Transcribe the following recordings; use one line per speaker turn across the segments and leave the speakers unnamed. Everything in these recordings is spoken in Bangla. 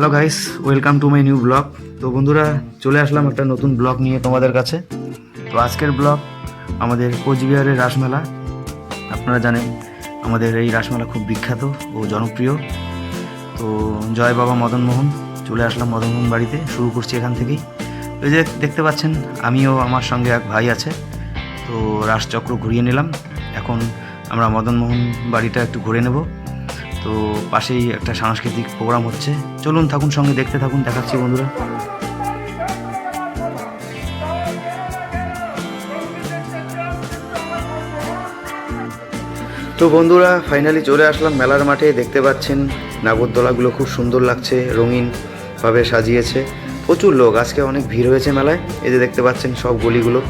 Hello guys welcome to my new blog তো বন্ধুরা, চলে আসলাম একটা নতুন ব্লগ নিয়ে তোমাদের কাছে। তো আজকের ব্লগ আমাদের কোচবিহারের রাসমেলা। আপনারা জানেন, আমাদের এই রাসমেলা খুব বিখ্যাত ও জনপ্রিয়। তো জয় বাবা মদনমোহন চলে আসলাম মদনমোহন বাড়িতে। শুরু করছি এখান থেকেই। এই যে দেখতে পাচ্ছেন, আমিও আমার সঙ্গে এক ভাই আছে। তো রাসচক্র ঘুরিয়ে নিলাম। এখন আমরা মদন মোহন বাড়িটা একটু ঘুরে নেব। তো পাশেই একটা সাংস্কৃতিক প্রোগ্রাম হচ্ছে। চলুন, থাকুন সঙ্গে, দেখতে থাকুন, দেখাচ্ছি বন্ধুরা। তো বন্ধুরা ফাইনালি চলে আসলাম মেলার মাঠে। দেখতে পাচ্ছেন, নাগরদোলাগুলো খুব সুন্দর লাগছে রঙিনভাবে সাজিয়েছে। প্রচুর লোক, আজকে অনেক ভিড় হয়েছে মেলায়। এই যে দেখতে পাচ্ছেন সব গলিগুলো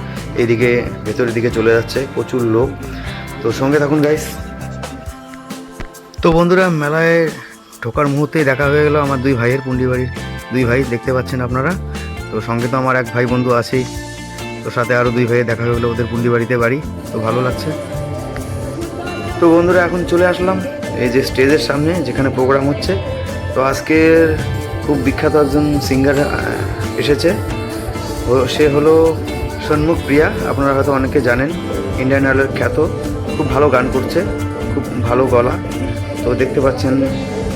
এইদিকে ভেতরের দিকে চলে যাচ্ছে প্রচুর লোক। তো সঙ্গে থাকুন গাইস তো বন্ধুরা, মেলায় ঢোকার মুহূর্তেই দেখা হয়ে গেল আমার দুই ভাইয়ের পুন্ডি বাড়ির। দুই ভাই দেখতে পাচ্ছেন আপনারা। তো সঙ্গে তো আমার এক ভাই বন্ধু আছেই। তো সাথে আরও দুই ভাইয়ের দেখা হয়ে গেলো ওদের পুন্ডি বাড়িতে বাড়ি। তো ভালো লাগছে। তো বন্ধুরা, এখন চলে আসলাম এই যে স্টেজের সামনে যেখানে প্রোগ্রাম হচ্ছে। তো আজকের খুব বিখ্যাত একজন সিঙ্গার এসেছে। সে হলো সন্মুখ প্রিয়া। আপনারা হয়তো অনেকে জানেন, ইন্ডিয়ান আইডলের খ্যাত। খুব ভালো গান করছে, খুব ভালো গলা। তো দেখতে পাচ্ছেন,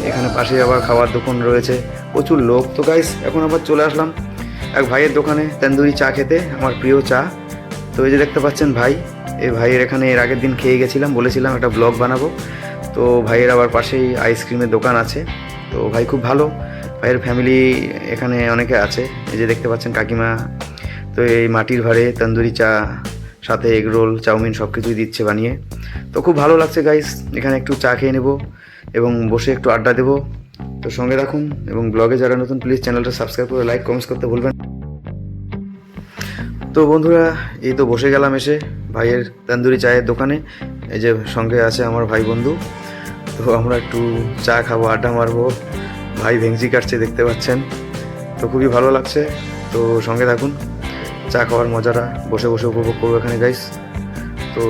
এখানে পাশে আবার খাওয়ার দোকান রয়েছে। প্রচুর লোক। তো গাইস এখন আবার চলে আসলাম এক ভাইয়ের দোকানে তন্দুরি চা খেতে, আমার প্রিয় চা। তো এই যে দেখতে পাচ্ছেন ভাই, এই ভাইয়ের এখানে এর আগের দিন খেয়ে গেছিলাম, বলেছিলাম একটা ব্লগ বানাবো। তো ভাইয়ের আবার পাশেই আইসক্রিমের দোকান আছে। তো ভাই খুব ভালো, ভাইয়ের ফ্যামিলি এখানে অনেকে আছে। এই যে দেখতে পাচ্ছেন কাকিমা। তো এই মাটির ভাড়ে তন্দুরি চা সাথে এগ রোল চাউমিন সব কিছুই দিচ্ছে বানিয়ে। তো খুব ভালো লাগছে গাইস এখানে একটু চা খেয়ে নেব এবং বসে একটু আড্ডা দেবো। তো সঙ্গে রাখুন এবং ব্লগে যারা নতুন প্লিজ চ্যানেলটা সাবস্ক্রাইব করে লাইক কমেন্টস করতে ভুলবেন তো বন্ধুরা, এই তো বসে গেলাম এসে ভাইয়ের তন্দুরি চায়ের দোকানে। এই যে সঙ্গে আছে আমার ভাই বন্ধু। তো আমরা একটু চা খাব, আড্ডা মারবো। ভাই ভেংচি কাটছে, দেখতে পাচ্ছেন। তো খুবই ভালো লাগছে। তো সঙ্গে থাকুন। চা খাওয়ার মজাটা বসে বসে উপভোগ করব এখানে গাইস তো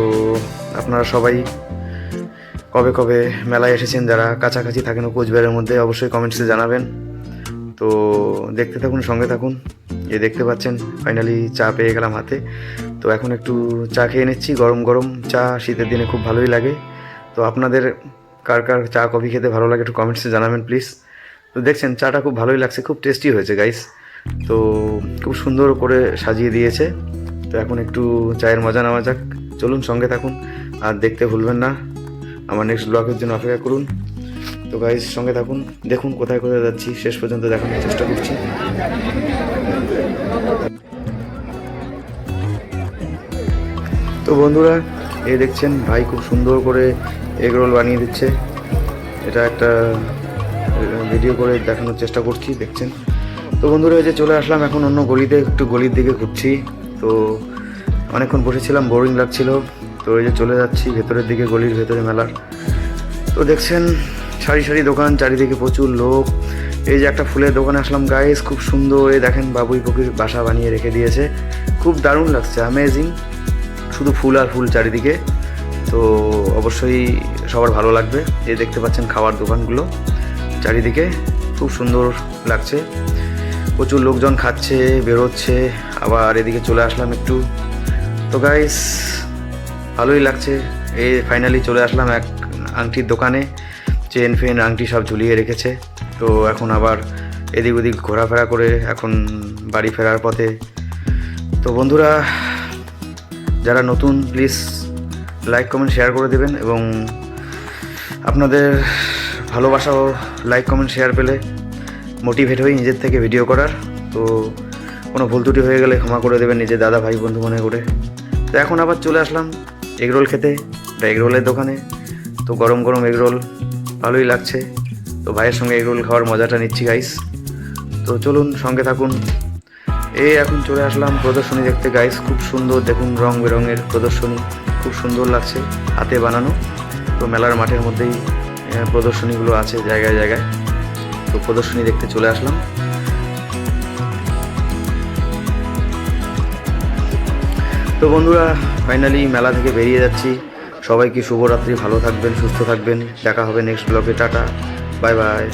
আপনারা সবাই কবে কবে মেলায় এসেছেন, যারা কাছাকাছি থাকেন কোচবিহারের মধ্যে, অবশ্যই কমেন্টসে জানাবেন। তো দেখতে থাকুন, সঙ্গে থাকুন। এই দেখতে পাচ্ছেন ফাইনালি চা পেয়ে গেলাম হাতে। তো এখন একটু চা খেয়ে নিচ্ছি, গরম গরম চা, শীতের দিনে খুব ভালোই লাগে। তো আপনাদের কার কার চা কফি খেতে ভালো লাগে একটু কমেন্টসে জানাবেন প্লিজ তো দেখছেন, চাটা খুব ভালোই লাগছে, খুব টেস্টি হয়েছে গাইস তো খুব সুন্দর করে সাজিয়ে দিয়েছে। তো এখন একটু চায়ের মজা নেওয়া যাক। চলুন সঙ্গে থাকুন, আর দেখতে ভুলবেন না। আমার নেক্সট ব্লগের জন্য অপেক্ষা করুন। তো গাইস সঙ্গে থাকুন। দেখুন কোথায় কোথায় যাচ্ছি। শেষ পর্যন্ত দেখানোর চেষ্টা করছি। তো বন্ধুরা এই দেখছেন, ভাই খুব সুন্দর করে এগ রোল বানিয়ে দিচ্ছে। এটা একটা ভিডিও করে দেখানোর চেষ্টা করছি, দেখছেন। তো বন্ধুরা যে চলে আসলাম, এখন অন্য গলিতে, একটু গলির দিকে ঘুরছি। তো অনেকক্ষণ বসেছিলাম বোরিং লাগছিল। তো এই যে চলে যাচ্ছি, ভেতরের দিকে, গলির ভেতরে মেলার। তো দেখছেন, সারি সারি দোকান, চারিদিকে প্রচুর লোক। এই যে একটা ফুলের দোকানে আসলাম গাইস খুব সুন্দর। এই দেখেন, বাবুই পক্ষীর বাসা বানিয়ে রেখে দিয়েছে। খুব দারুণ লাগছে অ্যামেজিং শুধু ফুল আর ফুল চারিদিকে। তো অবশ্যই সবার ভালো লাগবে। এই দেখতে পাচ্ছেন খাওয়ার দোকানগুলো চারিদিকে। খুব সুন্দর লাগছে। প্রচুর লোকজন খাচ্ছে, বেরোচ্ছে, আবার এদিকে চলে আসলাম একটু। তো গাইস ভালোই লাগছে। এই ফাইনালি চলে আসলাম এক আংটির দোকানে। চেন ফেন, আংটি সব ঝুলিয়ে রেখেছে। তো এখন আবার এদিক ওদিক ঘোরাফেরা করে এখন বাড়ি ফেরার পথে। তো বন্ধুরা, যারা নতুন প্লিজ লাইক কমেন্ট শেয়ার করে দেবেন এবং আপনাদের ভালোবাসা ও লাইক কমেন্ট শেয়ার পেলে। মোটিভেট হই নিজের থেকে ভিডিও করার। তো কোনো ভুল ত্রুটি হয়ে গেলে ক্ষমা করে দেবেন নিজের দাদা ভাই, বন্ধু মনে করে। তো এখন আবার চলে আসলাম এগরোল খেতে, এটা এগরোলের দোকানে। তো গরম গরম এগরোল ভালোই লাগছে। তো ভাইয়ের সঙ্গে এগরোল খাওয়ার মজাটা নিচ্ছি গাইস তো চলুন সঙ্গে থাকুন। এই এখন চলে আসলাম প্রদর্শনী দেখতে গাইস খুব সুন্দর দেখুন রং বেরঙের প্রদর্শনী। খুব সুন্দর লাগছে হাতে বানানো। তো মেলার মাঠের মধ্যেই প্রদর্শনীগুলো আছে জায়গায় জায়গায়। তো প্রদর্শনী দেখতে চলে আসলাম। তো বন্ধুরা ফাইনালি মেলা থেকে বেরিয়ে যাচ্ছি। সবাইকে শুভরাত্রি, ভালো থাকবেন, সুস্থ থাকবেন। দেখা হবে নেক্সট ব্লগে টাটা। Bye bye